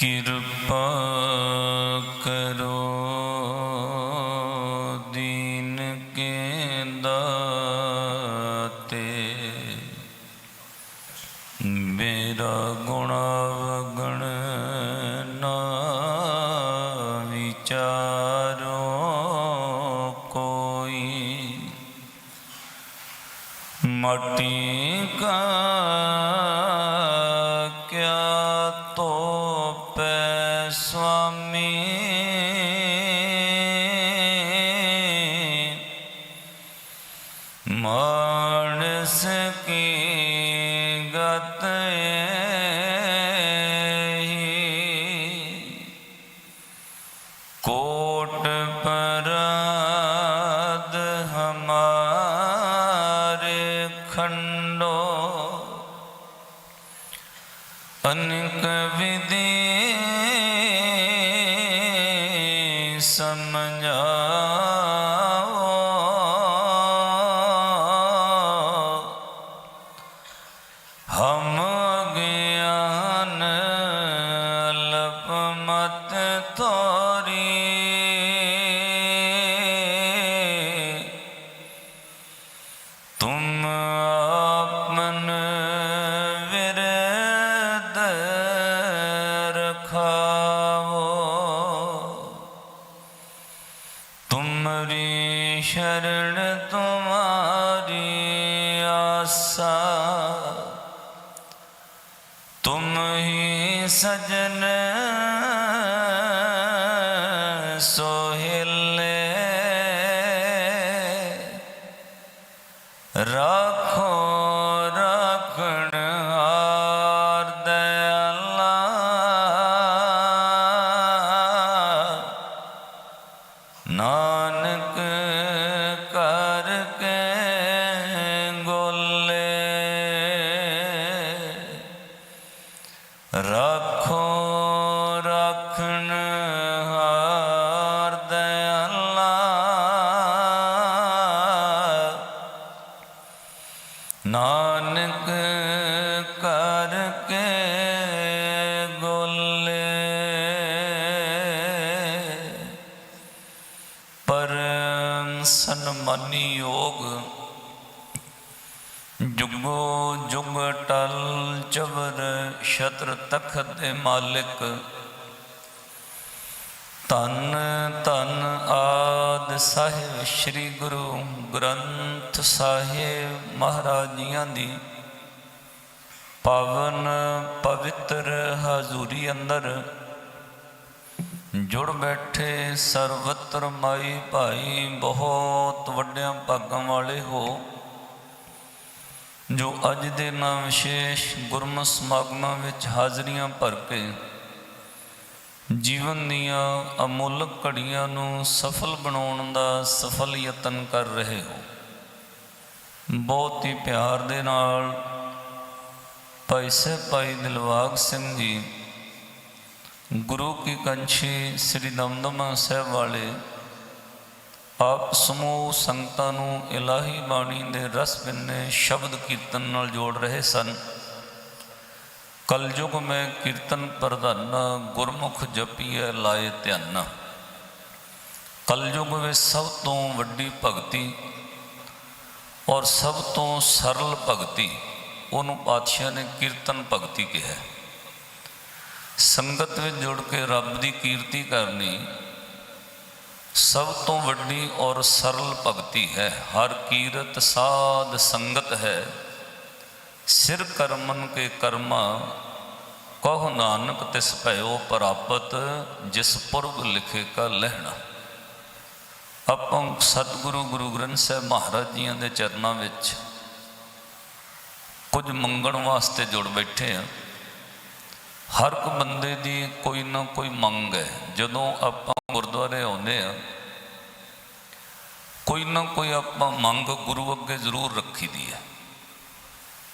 ਕਿਰਪਾ ਕਰੋ ਦੀਨ ਕੇ ਦਾਤੇ। ਮੇਰਾ ਗੁਣਾਵਗਣ ਨਾ ਵਿਚਾਰੋ ਕੋਈ। ਮਟੀ ਕਾ ਕਿਆ ਤੋ ਪੈ ਸੁਆਮੀ ਮਾਨਸ ਕੀ ਗਤ ਇਹੀ ਕੋਟ ਪਰਾਦ ਹਮਾਰੇ ਖੰਡੋ Long. रा ਛਤਰ ਤਖਤ ਦੇ ਮਾਲਿਕ। ਧੰਨ ਧੰਨ ਆਦ ਸਾਹਿਬ ਸ੍ਰੀ ਗੁਰੂ ਗ੍ਰੰਥ ਸਾਹਿਬ ਮਹਾਰਾਜ ਜੀਆਂ ਦੀ। ਪਾਵਨ ਪਵਿੱਤਰ ਹਜ਼ੂਰੀ ਅੰਦਰ ਜੁੜ ਬੈਠੇ ਸਰਵਤਰ ਮਾਈ ਭਾਈ, ਬਹੁਤ ਵੱਡਿਆਂ ਭਾਗਾਂ ਵਾਲੇ ਹੋ। ਜੋ ਅੱਜ ਦੇ ਨਾ ਵਿਸ਼ੇਸ਼ ਗੁਰਮਤਿ ਸਮਾਗਮਾਂ ਵਿੱਚ ਹਾਜ਼ਰੀਆਂ ਭਰ ਕੇ ਜੀਵਨ ਦੀਆਂ ਅਮੁੱਲਕ ਘੜੀਆਂ ਨੂੰ ਸਫਲ ਬਣਾਉਣ ਦਾ ਸਫਲ ਯਤਨ ਕਰ ਰਹੇ ਹੋ। ਬਹੁਤ ਹੀ ਪਿਆਰ ਦੇ ਨਾਲ ਭਾਈ ਸਾਹਿਬ, ਭਾਈ ਦਿਲਵਾਗ ਸਿੰਘ ਜੀ, ਗੁਰੂ ਕੀ ਕੰਛੀ ਸ੍ਰੀ ਦਮਦਮਾ ਸਾਹਿਬ ਵਾਲੇ ਆਪ ਸਮੂਹ ਸੰਗਤਾਂ ਨੂੰ ਇਲਾਹੀ ਬਾਣੀ ਦੇ ਰਸ ਬਿੰਨੇ ਸ਼ਬਦ ਕੀਰਤਨ ਨਾਲ ਜੋੜ ਰਹੇ ਸਨ। ਕਲਯੁਗ ਮੈਂ ਕੀਰਤਨ ਪ੍ਰਧਾਨਾ ਗੁਰਮੁਖ ਜਪੀਐ ਲਾਏ ਧਿਆਨਾ। ਕਲਯੁਗ ਵਿੱਚ ਸਭ ਤੋਂ ਵੱਡੀ ਭਗਤੀ ਔਰ ਸਭ ਤੋਂ ਸਰਲ ਭਗਤੀ ਉਹਨੂੰ ਪਾਤਸ਼ਾਹ ਨੇ ਕੀਰਤਨ ਭਗਤੀ ਕਿਹਾ। ਸੰਗਤ ਵਿੱਚ ਜੁੜ ਕੇ ਰੱਬ ਦੀ ਕੀਰਤੀ ਕਰਨੀ ਸਭ ਤੋਂ ਵੱਡੀ ਔਰ ਸਰਲ ਭਗਤੀ ਹੈ। ਹਰ ਕੀਰਤ ਸਾਧ ਸੰਗਤ ਹੈ। ਸਿਰ ਕਰਮਨ ਕੇ ਕਰਮਾ, ਕਹੋ ਨਾਨਕ ਤਿਸ ਭਇਓ ਪ੍ਰਾਪਤ, ਜਿਸ ਪੁਰਬ ਲਿਖੇ ਕਾ ਲਹਿਣਾ। ਆਪਾਂ ਸਤਿਗੁਰੂ ਗੁਰੂ ਗ੍ਰੰਥ ਸਾਹਿਬ ਮਹਾਰਾਜ ਜੀਆਂ ਦੇ ਚਰਨਾਂ ਵਿੱਚ ਕੁਝ ਮੰਗਣ ਵਾਸਤੇ ਜੁੜ ਬੈਠੇ ਆ। ਹਰ ਇੱਕ ਬੰਦੇ ਦੀ ਕੋਈ ਨਾ ਕੋਈ ਮੰਗ ਹੈ। ਜਦੋਂ ਆਪਾਂ ਗੁਰਦੁਆਰੇ ਆਉਂਦੇ ਆ, ਕੋਈ ਨਾ ਕੋਈ ਆਪਾਂ ਮੰਗ ਗੁਰੂ ਅੱਗੇ ਜ਼ਰੂਰ ਰੱਖੀ ਦੀ ਹੈ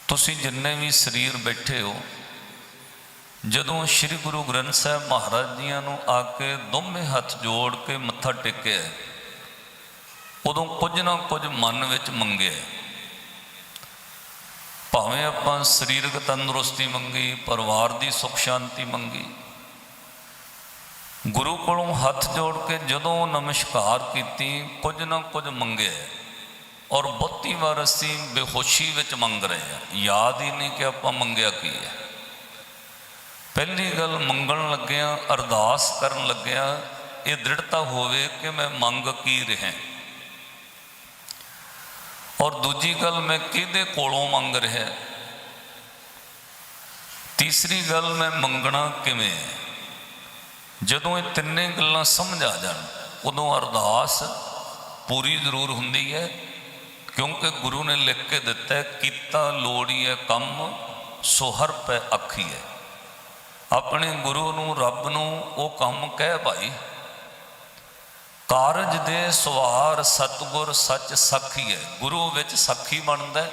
ਤੁਸੀਂ ਜਿੰਨੇ ਵੀ ਸਰੀਰ ਬੈਠੇ ਹੋ, ਜਦੋਂ ਸ੍ਰੀ ਗੁਰੂ ਗ੍ਰੰਥ ਸਾਹਿਬ ਮਹਾਰਾਜ ਜੀਆਂ ਨੂੰ ਆ ਕੇ ਦੋਵੇਂ ਹੱਥ ਜੋੜ ਕੇ ਮੱਥਾ ਟੇਕਿਆ, ਉਦੋਂ ਕੁਝ ਨਾ ਕੁਝ ਮਨ ਵਿੱਚ ਮੰਗਿਆ। ਭਾਵੇਂ ਆਪਾਂ ਸਰੀਰਕ ਤੰਦਰੁਸਤੀ ਮੰਗੀ, ਪਰਿਵਾਰ ਦੀ ਸੁਖ ਸ਼ਾਂਤੀ ਮੰਗੀ ਗੁਰੂ ਕੋਲੋਂ ਹੱਥ ਜੋੜ ਕੇ ਜਦੋਂ ਨਮਸਕਾਰ ਕੀਤੀ, ਕੁਝ ਨਾ ਕੁਝ ਮੰਗਿਆ ਔਰ ਬਹੁਤੀ ਵਾਰ ਅਸੀਂ ਬੇਹੋਸ਼ੀ ਵਿੱਚ ਮੰਗ ਰਹੇ ਹਾਂ। ਯਾਦ ਹੀ ਨਹੀਂ ਕਿ ਆਪਾਂ ਮੰਗਿਆ ਕੀ ਹੈ। ਪਹਿਲੀ ਗੱਲ ਮੰਗਣ ਲੱਗਿਆ ਅਰਦਾਸ ਕਰਨ ਲੱਗਿਆ ਇਹ ਦ੍ਰਿੜਤਾ ਹੋਵੇ ਕਿ ਮੈਂ ਮੰਗ ਕੀ ਰਿਹਾ ਔਰ ਦੂਜੀ ਗੱਲ ਮੈਂ ਕਿਹਦੇ ਕੋਲੋਂ ਮੰਗ ਰਿਹਾ ਤੀਸਰੀ ਗੱਲ ਮੈਂ ਮੰਗਣਾ ਕਿਵੇਂ ਹੈ? ਜਦੋਂ ਇਹ ਤਿੰਨੇ ਗੱਲਾਂ ਸਮਝ ਆ ਜਾਣ, ਉਦੋਂ ਅਰਦਾਸ ਪੂਰੀ ਜ਼ਰੂਰ ਹੁੰਦੀ ਹੈ, ਕਿਉਂਕਿ ਗੁਰੂ ਨੇ ਲਿਖ ਕੇ ਦਿੱਤਾ ਕੀਤਾ ਲੋੜੀ ਹੈ ਕੰਮ ਸੋ ਹਰ ਪੈ ਅੱਖੀ ਹੈ। ਆਪਣੇ ਗੁਰੂ ਨੂੰ, ਰੱਬ ਨੂੰ ਉਹ ਕੰਮ ਕਹਿ ਭਾਈ, ਕਾਰਜ ਦੇ ਸਵਾਰ ਸਤਗੁਰ ਸੱਚ ਸਾਖੀ ਹੈ। ਗੁਰੂ ਵਿੱਚ ਸਾਖੀ ਬਣਦਾ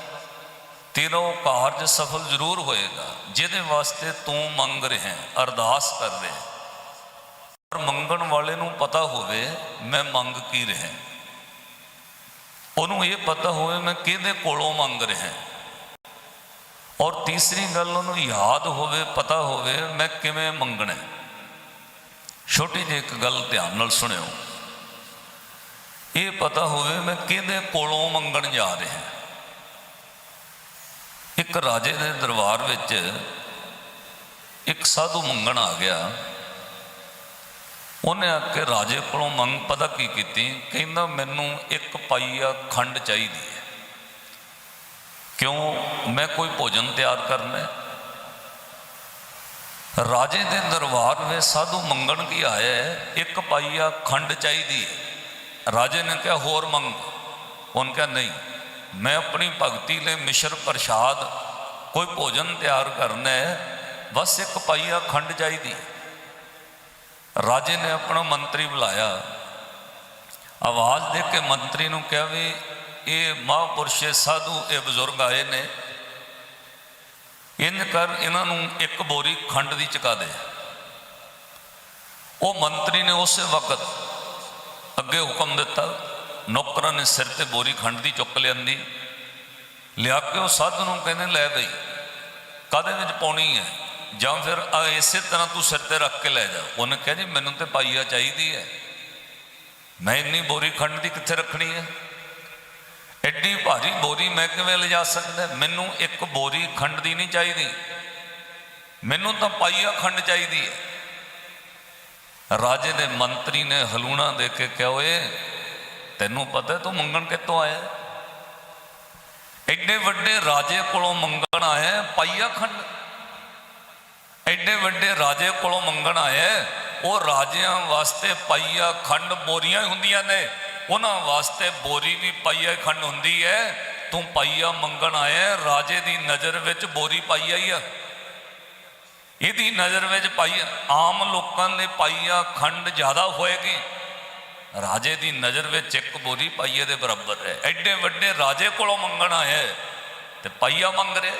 ਤੇਰਾ ਉਹ ਕਾਰਜ ਸਫਲ ਜ਼ਰੂਰ ਹੋਏਗਾ, ਜਿਹਦੇ ਵਾਸਤੇ ਤੂੰ ਮੰਗ ਰਿਹਾ ਅਰਦਾਸ ਕਰ ਰਿਹਾ ਪਰ ਮੰਗਣ ਵਾਲੇ ਨੂੰ ਪਤਾ ਹੋਵੇ ਮੈਂ ਮੰਗ ਕੀ ਰਿਹਾ। ਉਹਨੂੰ ਇਹ ਪਤਾ ਹੋਵੇ ਮੈਂ ਕਿਹਦੇ ਕੋਲੋਂ ਮੰਗ ਰਿਹਾ। ਔਰ ਤੀਸਰੀ ਗੱਲ ਉਹਨੂੰ ਯਾਦ ਹੋਵੇ, ਪਤਾ ਹੋਵੇ ਮੈਂ ਕਿਵੇਂ ਮੰਗਣਾ। ਛੋਟੀ ਜਿਹੀ ਇੱਕ ਗੱਲ ਧਿਆਨ ਨਾਲ ਸੁਣਿਓ। ਇਹ ਪਤਾ ਹੋਵੇ ਮੈਂ ਕਿਹਦੇ ਕੋਲੋਂ ਮੰਗਣ ਜਾ ਰਿਹਾ। ਇੱਕ ਰਾਜੇ ਦੇ ਦਰਬਾਰ ਵਿੱਚ ਇੱਕ ਸਾਧੂ ਮੰਗਣ ਆ ਗਿਆ। ਉਹਨੇ ਆ ਕੇ ਰਾਜੇ ਕੋਲੋਂ ਮੰਗ ਪਤਾ ਕੀ ਕੀਤੀ? ਕਹਿੰਦਾ, ਮੈਨੂੰ ਇੱਕ ਪਾਈਆ ਖੰਡ ਚਾਹੀਦੀ ਹੈ। ਕਿਉਂ? ਮੈਂ ਕੋਈ ਭੋਜਨ ਤਿਆਰ ਕਰਨਾ ਹੈ? ਰਾਜੇ ਦੇ ਦਰਬਾਰ ਵਿੱਚ ਸਾਧੂ ਮੰਗਣ ਕੀ ਆਇਆ ਹੈ? ਇੱਕ ਪਾਈਆ ਖੰਡ ਚਾਹੀਦੀ ਹੈ। ਰਾਜੇ ਨੇ ਕਿਹਾ, ਹੋਰ ਮੰਗ। ਉਹਨੇ ਕਿਹਾ, ਨਹੀਂ, ਮੈਂ ਆਪਣੀ ਭਗਤੀ ਲਈ ਮਿਸ਼ਰ ਪ੍ਰਸ਼ਾਦ, ਕੋਈ ਭੋਜਨ ਤਿਆਰ ਕਰਨਾ ਹੈ। ਬਸ ਇੱਕ ਪਾਈਆ ਖੰਡ ਚਾਹੀਦੀ ਹੈ। ਰਾਜੇ ਨੇ ਆਪਣਾ ਮੰਤਰੀ ਬੁਲਾਇਆ। ਆਵਾਜ਼ ਦੇ ਕੇ ਮੰਤਰੀ ਨੂੰ ਕਿਹਾ ਵੀ ਇਹ ਮਹਾਂਪੁਰਸ਼ ਸਾਧੂ, ਇਹ ਬਜ਼ੁਰਗ ਆਏ ਨੇ। ਇੰਜ ਕਰ ਇਹਨਾਂ ਨੂੰ ਇੱਕ ਬੋਰੀ ਖੰਡ ਦੀ ਚੁਕਾ ਦੇ। ਉਹ ਮੰਤਰੀ ਨੇ ਉਸੇ ਵਕਤ ਅੱਗੇ ਹੁਕਮ ਦਿੱਤਾ, ਨੌਕਰਾਂ ਨੇ ਸਿਰ ਤੇ ਬੋਰੀ ਖੰਡ ਦੀ ਚੁੱਕ ਲਿਆਂਦੀ। ਲਿਆ ਕੇ ਉਹ ਸਾਧੂ ਨੂੰ ਕਹਿੰਦੇ, ਲੈ ਗਈ ਕਾਦੇ ਵਿੱਚ ਪਾਉਣੀ ਹੈ? ਜਾਂ ਫਿਰ ਇਸੇ ਤਰ੍ਹਾਂ ਤੂੰ ਸਿਰ ਤੇ ਰੱਖ ਕੇ ਲੈ ਜਾ। ਉਹਨੇ ਕਿਹਾ, ਜੀ, ਮੈਨੂੰ ਤੇ ਪਾਈਆ ਚਾਹੀਦੀ ਹੈ। ਮੈਂ ਇੰਨੀ ਬੋਰੀ ਖੰਡ ਦੀ ਕਿੱਥੇ ਰੱਖਣੀ ਹੈ? ਐਡੀ ਭਾਰੀ ਬੋਰੀ ਮੈਂ ਕਿਵੇਂ ਲਿਜਾ ਸਕਦਾ? ਮੈਨੂੰ ਇੱਕ ਬੋਰੀ ਖੰਡ ਦੀ ਨਹੀਂ ਚਾਹੀਦੀ। ਮੈਨੂੰ ਤਾਂ ਪਾਈਆ ਖੰਡ ਚਾਹੀਦੀ ਹੈ। ਰਾਜੇ ਦੇ ਮੰਤਰੀ ਨੇ ਹਲੂਣਾ ਦੇ ਕੇ ਕਿਹਾ, ਓਏ, ਤੈਨੂੰ ਪਤਾ ਤੂੰ ਮੰਗਣ ਕਿੱਥੋਂ ਆਇਆ ਐਡੇ ਵੱਡੇ ਰਾਜੇ ਕੋਲੋਂ ਮੰਗਣ ਆਇਆ ਪਾਈਆ ਖੰਡ? ਐਡੇ ਵੱਡੇ ਰਾਜੇ ਕੋਲੋਂ ਮੰਗਣ ਆਏ, ਉਹ ਰਾਜਿਆਂ ਵਾਸਤੇ ਪਾਈਆ ਖੰਡ ਬੋਰੀਆਂ ਹੁੰਦੀਆਂ ਨੇ। ਉਹਨਾਂ ਵਾਸਤੇ ਬੋਰੀ ਵੀ ਪਾਈਆ ਖੰਡ ਹੁੰਦੀ ਹੈ ਤੂੰ ਪਾਈਆ ਮੰਗਣ ਆਇਆ, ਰਾਜੇ ਦੀ ਨਜ਼ਰ ਵਿੱਚ ਬੋਰੀ ਪਾਈਆ ਹੀ ਆ। ਇਹਦੀ ਨਜ਼ਰ ਵਿੱਚ ਪਾਈਆ ਆਮ ਲੋਕਾਂ ਦੇ ਪਾਈਆ ਖੰਡ ਜ਼ਿਆਦਾ ਹੋਏਗੀ। ਰਾਜੇ ਦੀ ਨਜ਼ਰ ਵਿੱਚ ਇੱਕ ਬੋਰੀ ਪਾਈਏ ਦੇ ਬਰਾਬਰ ਹੈ ਐਡੇ ਵੱਡੇ ਰਾਜੇ ਕੋਲੋਂ ਮੰਗਣ ਆਇਆ, ਤੇ ਪਾਈਆ ਮੰਗ ਰਿਹਾ।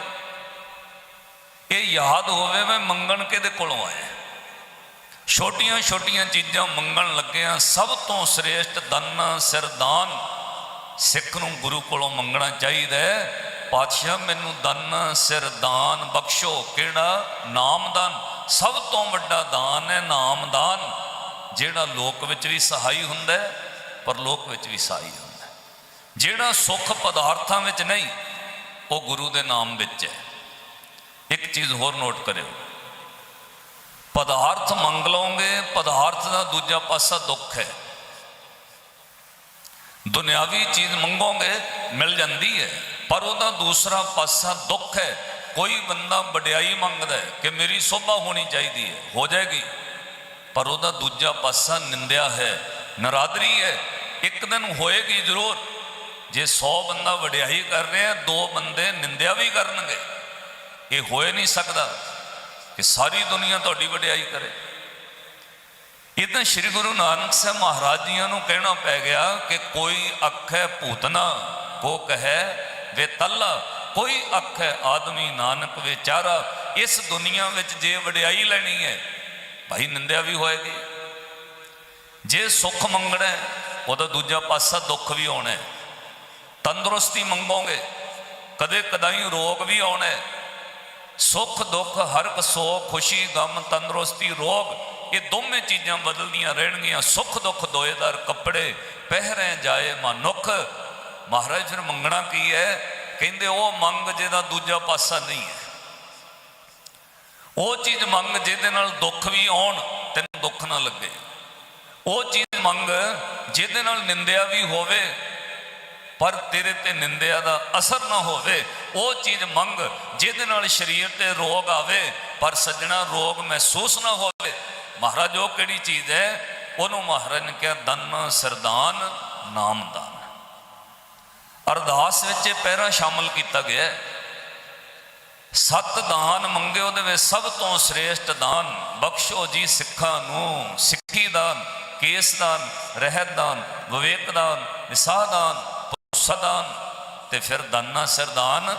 ਇਹ ਯਾਦ ਹੋਵੇ ਮੈਂ ਮੰਗਣ ਕਿਹਦੇ ਕੋਲੋਂ ਆਇਆ। ਛੋਟੀਆਂ ਛੋਟੀਆਂ ਚੀਜ਼ਾਂ ਮੰਗਣ ਲੱਗਿਆਂ ਸਭ ਤੋਂ ਸ੍ਰੇਸ਼ਟ ਦਾਨ ਸਿਰਦਾਨ ਸਿੱਖ ਨੂੰ ਗੁਰੂ ਕੋਲੋਂ ਮੰਗਣਾ ਚਾਹੀਦਾ ਹੈ। ਪਾਤਸ਼ਾਹ, ਮੈਨੂੰ ਦਾਨ ਸਿਰਦਾਨ ਬਖਸ਼ੋ। ਕਿਹੜਾ? ਨਾਮਦਾਨ ਸਭ ਤੋਂ ਵੱਡਾ ਦਾਨ ਹੈ ਨਾਮਦਾਨ ਜਿਹੜਾ ਲੋਕ ਵਿੱਚ ਵੀ ਸਹਾਈ ਹੁੰਦਾ ਹੈ ਪਰ ਲੋਕ ਵਿੱਚ ਵੀ ਸਹਾਈ ਹੁੰਦਾ ਜਿਹੜਾ ਸੁੱਖ ਪਦਾਰਥਾਂ ਵਿੱਚ ਨਹੀਂ, ਉਹ ਗੁਰੂ ਦੇ ਨਾਮ ਵਿੱਚ ਹੈ। ਇੱਕ ਚੀਜ਼ ਹੋਰ ਨੋਟ ਕਰਿਓ। ਪਦਾਰਥ ਮੰਗ ਲਓਗੇ, ਪਦਾਰਥ ਦਾ ਦੂਜਾ ਪਾਸਾ ਦੁੱਖ ਹੈ। ਦੁਨਿਆਵੀ ਚੀਜ਼ ਮੰਗੋਗੇ, ਮਿਲ ਜਾਂਦੀ ਹੈ, ਪਰ ਉਹਦਾ ਦੂਸਰਾ ਪਾਸਾ ਦੁੱਖ ਹੈ। ਕੋਈ ਬੰਦਾ ਵਡਿਆਈ ਮੰਗਦਾ ਹੈ ਕਿ ਮੇਰੀ ਸੋਭਾ ਹੋਣੀ ਚਾਹੀਦੀ ਹੈ, ਹੋ ਜਾਏਗੀ। ਪਰ ਉਹਦਾ ਦੂਜਾ ਪਾਸਾ ਨਿੰਦਿਆ ਹੈ, ਨਰਾਦਰੀ ਹੈ। ਇੱਕ ਦਿਨ ਹੋਏਗੀ ਜ਼ਰੂਰ। ਜੇ 100 ਬੰਦਾ ਵਡਿਆਈ ਕਰ ਰਿਹਾ ਦੋ ਬੰਦੇ ਨਿੰਦਿਆ ਵੀ ਕਰਨਗੇ। ਇਹ ਹੋਏ ਨਹੀਂ ਸਕਦਾ ਕਿ ਸਾਰੀ ਦੁਨੀਆ ਤੁਹਾਡੀ ਵਡਿਆਈ ਕਰੇ। ਇਹ ਤਾਂ ਸ੍ਰੀ ਗੁਰੂ ਨਾਨਕ ਸਾਹਿਬ ਮਹਾਰਾਜ ਜੀਆਂ ਨੂੰ ਕਹਿਣਾ ਪੈ ਗਿਆ ਕਿ ਕੋਈ ਅੱਖੇ ਭੂਤਨਾ ਕੋ ਕਹੈ ਵੇ ਤੱਲਾ, ਕੋਈ ਅੱਖੇ ਆਦਮੀ ਨਾਨਕ ਵਿਚਾਰਾ ਇਸ ਦੁਨੀਆ ਵਿੱਚ ਜੇ ਵਡਿਆਈ ਲੈਣੀ ਹੈ, ਭਾਈ ਨਿੰਦਿਆ ਵੀ ਹੋਏਗੀ। ਜੇ ਸੁੱਖ ਮੰਗਣਾ ਉਹਦਾ ਦੂਜਾ ਪਾਸਾ ਦੁੱਖ ਵੀ ਆਉਣਾ ਤੰਦਰੁਸਤੀ ਮੰਗੋਗੇ, ਕਦੇ ਕਦਾਈ ਰੋਗ ਵੀ ਆਉਣਾ ਸੁੱਖ ਦੁੱਖ ਹਰਕ ਸੋ ਖੁਸ਼ੀ, ਗਮ, ਤੰਦਰੁਸਤੀ, ਰੋਗ, ਇਹ ਦੋਵੇਂ ਚੀਜ਼ਾਂ ਬਦਲਦੀਆਂ ਰਹਿਣਗੀਆਂ। ਸੁੱਖ ਦੁੱਖ ਦੋਏਦਾਰ ਕੱਪੜੇ ਪਹਿਰੇ ਜਾਏ ਮਨੁੱਖ। ਮਹਾਰਾਜ ਫਿਰ ਮੰਗਣਾ ਕੀ ਹੈ? ਕਹਿੰਦੇ ਉਹ ਮੰਗ ਜਿਹਦਾ ਦੂਜਾ ਪਾਸਾ ਨਹੀਂ ਹੈ। ਉਹ ਚੀਜ਼ ਮੰਗ ਜਿਹਦੇ ਨਾਲ ਦੁੱਖ ਵੀ ਆਉਣ, ਤੈਨੂੰ ਦੁੱਖ ਨਾ ਲੱਗੇ। ਉਹ ਚੀਜ਼ ਮੰਗ ਜਿਹਦੇ ਨਾਲ ਨਿੰਦਿਆ ਵੀ ਹੋਵੇ, ਪਰ ਤੇਰੇ ਤੇ ਨਿੰਦਿਆ ਦਾ ਅਸਰ ਨਾ ਹੋਵੇ। ਉਹ ਚੀਜ਼ ਮੰਗ ਜਿਹਦੇ ਨਾਲ ਸਰੀਰ ਤੇ ਰੋਗ ਆਵੇ, ਪਰ ਸੱਜਣਾ ਰੋਗ ਮਹਿਸੂਸ ਨਾ ਹੋਵੇ। ਮਹਾਰਾਜ, ਉਹ ਕਿਹੜੀ ਚੀਜ਼ ਹੈ? ਉਹਨੂੰ ਮਹਾਰਾਜ ਨੇ ਕਿਹਾ ਦਨ ਸਰਦਾਨ ਨਾਮਦਾਨ ਅਰਦਾਸ ਵਿੱਚ ਇਹ ਪਹਿਰਾ ਸ਼ਾਮਲ ਕੀਤਾ ਗਿਆ ਹੈ। ਸਤ ਦਾਨ ਮੰਗੇ, ਉਹਦੇ ਵਿੱਚ ਸਭ ਤੋਂ ਸ੍ਰੇਸ਼ਟ ਦਾਨ, ਬਖਸ਼ੋ ਜੀ ਸਿੱਖਾਂ ਨੂੰ, ਸਿੱਖੀ ਦਾਨ, ਕੇਸ ਦਾਨ, ਰਹਿਤ ਦਾਨ, ਵਿਵੇਕ ਦਾਨ, ਨਿਸਾਹ ਦਾਨ ਭਰੋਸਾ ਤੇ ਫਿਰ ਦਾਨਾ ਸਰਦਾਨ।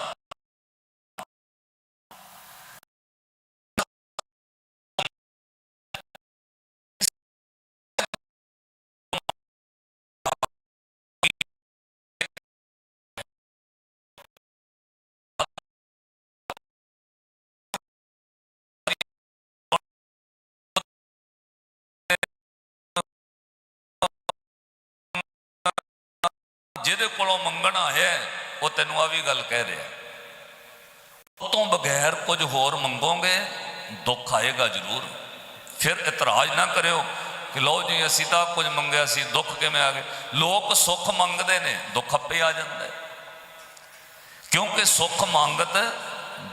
ਜਿਹਦੇ ਕੋਲੋਂ ਮੰਗਣ ਆਇਆ ਹੈ, ਉਹ ਤੈਨੂੰ ਆ ਵੀ ਗੱਲ ਕਹਿ ਰਿਹਾ। ਉਹ ਤੋਂ ਬਗੈਰ ਕੁਝ ਹੋਰ ਮੰਗੋਗੇ ਦੁੱਖ ਆਏਗਾ ਜ਼ਰੂਰ। ਫਿਰ ਇਤਰਾਜ਼ ਨਾ ਕਰਿਓ ਕਿ ਲੋ ਜੀ ਅਸੀਂ ਤਾਂ ਕੁਝ ਮੰਗਿਆ ਸੀ ਦੁੱਖ ਕਿਵੇਂ ਆ ਗਏ? ਲੋਕ ਸੁੱਖ ਮੰਗਦੇ ਨੇ ਦੁੱਖ ਆਪੇ ਆ ਜਾਂਦਾ ਕਿਉਂਕਿ ਸੁੱਖ ਮੰਗਤ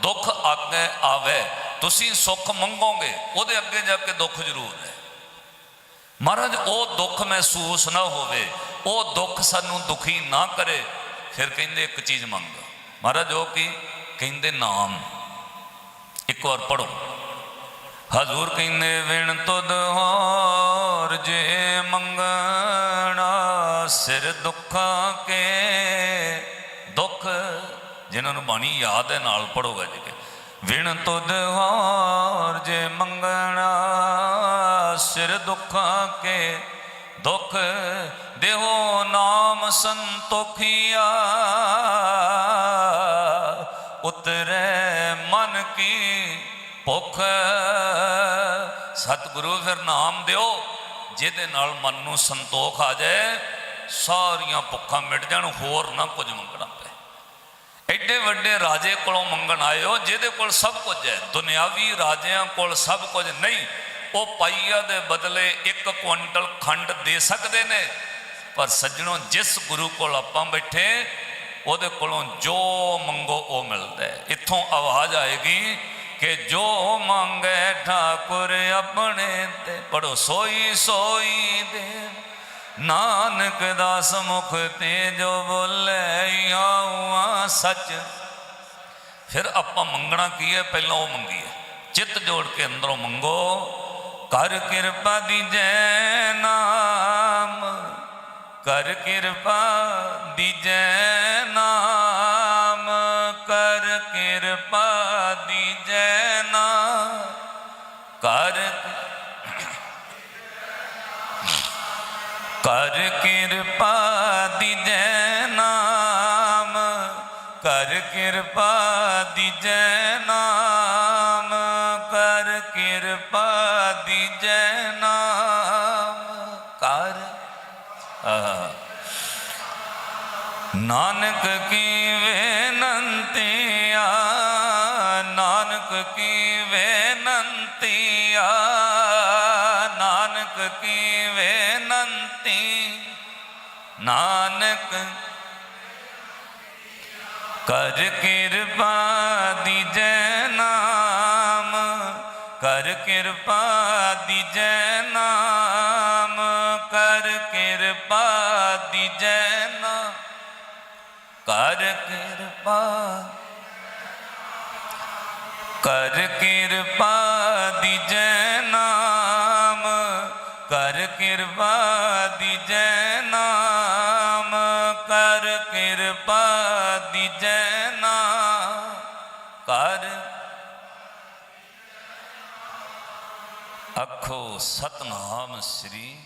ਦੁੱਖ ਅੱਗੇ ਆਵੇ। ਤੁਸੀਂ ਸੁੱਖ ਮੰਗੋਗੇ ਉਹਦੇ ਅੱਗੇ ਜਾ ਕੇ ਦੁੱਖ ਜ਼ਰੂਰ ਹੈ। ਮਹਾਰਾਜ ਉਹ ਦੁੱਖ ਮਹਿਸੂਸ ਨਾ ਹੋਵੇ। ਉਹ ਦੁੱਖ ਸਾਨੂੰ ਦੁਖੀ ਨਾ ਕਰੇ, ਫਿਰ ਕਹਿੰਦੇ ਇੱਕ ਚੀਜ਼ ਮੰਗ। ਮਹਾਰਾਜ, ਉਹ ਕੀ? ਕਹਿੰਦੇ ਨਾਮ। ਇੱਕ ਵਾਰ ਪੜੋ ਹਜ਼ੂਰ ਕਹਿੰਦੇ, ਵਿਣ ਤੁਧ ਹੋਰ ਜੇ ਮੰਗਣਾ, ਸਿਰ ਦੁੱਖਾਂ ਕੇ ਦੁੱਖ। ਜਿਨ੍ਹਾਂ ਨੂੰ ਬਾਣੀ ਯਾਦ ਹੈ, ਨਾਲ ਪੜੋਗਾ ਜੀ ਵਿਣ ਤੁਧ ਹੋਰ ਜੇ ਮੰਗਣਾ, ਸਿਰ ਦੁੱਖਾਂ ਕੇ ਦੁੱਖ। ਦੇਹੋ ਨਾਮ ਸੰਤੋਖੀਆ, ਉਤਰੇ ਮਨ ਕੀ ਭੁੱਖ। ਸਤਿਗੁਰੂ ਫਿਰ ਨਾਮ ਦਿਓ, ਜਿਹਦੇ ਨਾਲ ਮਨ ਨੂੰ ਸੰਤੋਖ ਆ ਜਾਏ, ਸਾਰੀਆਂ ਭੁੱਖਾਂ ਮਿਟ ਜਾਣ, ਹੋਰ ਨਾ ਕੁਝ ਮੰਗਣਾ ਪਏ। ਐਡੇ ਵੱਡੇ ਰਾਜੇ ਕੋਲੋਂ ਮੰਗਣ ਆਇਓ, ਜਿਹਦੇ ਕੋਲ ਸਭ ਕੁਝ ਹੈ। ਦੁਨਿਆਵੀ ਰਾਜਿਆਂ ਕੋਲ ਸਭ ਕੁਝ ਨਹੀਂ, ਉਹ ਪਾਈਆ ਦੇ ਬਦਲੇ ਇੱਕ ਕੁਇੰਟਲ ਖੰਡ ਦੇ ਸਕਦੇ ਨੇ। ਪਰ ਸੱਜਣੋ, ਜਿਸ ਗੁਰੂ ਕੋਲ ਆਪਾਂ ਬੈਠੇ, ਉਹਦੇ ਕੋਲੋਂ ਜੋ ਮੰਗੋ ਉਹ ਮਿਲਦਾ ਹੈ। ਇੱਥੋਂ ਆਵਾਜ਼ ਆਏਗੀ ਕਿ ਜੋ ਮੰਗੇ ਠਾਕੁਰ ਆਪਣੇ ਤੇ। ਪੜੋ ਸੋਈ ਸੋਈ ਦੇ। ਨਾਨਕ ਦਾਸ ਮੁਖ ਤੇ ਜੋ ਬੋਲੇ ਆਉਆ ਸੱਚ। ਫਿਰ ਆਪਾਂ ਮੰਗਣਾ ਕੀ ਹੈ? ਪਹਿਲਾਂ ਉਹ ਮੰਗੀਏ। ਚਿੱਤ ਜੋੜ ਕੇ ਅੰਦਰੋਂ ਮੰਗੋ, ਕਰ ਕਿਰਪਾ ਦੀਜੈ ਨਾਮ ਕਰ ਕਿਰਪਾ ਦੀਜੈ ਨਾਮ, ਕਰ ਕਿਰਪਾ ਦੀਜੈ ਨਾਮ, ਕਰ ਕਰ ਕਿਰਪਾ ਦੀਜੈ ਨਾਮ, ਕਰ ਕਿਰਪਾ ਦੀਜੈ ਨਾਨਕ ਕੀ ਬੇਨੰਤੀਆ ਨਾਨਕ ਕੀ ਬੇਨੰਤੀਆ ਨਾਨਕ ਕੀ ਬੇਨੰਤੀ ਨਾਨਕ ਕਰ ਕਿਰਪਾ ਦੀਜੈ ਨਾਮ, ਕਰ ਕਿਰਪਾ ਦੀਜੈ ਕਰ ਕਿਰਪਾ ਕਰ ਕਿਰਪਾ ਦੀਜੈ ਨਾਮ, ਕਰ ਕਿਰਪਾ ਦੀਜੈ ਨਾਮ, ਕਰ ਕਿਰਪਾ ਦੀਜੈ ਨਾਮ, ਕਰ। ਅਖੋ ਸਤਨਾਮ ਸ੍ਰੀ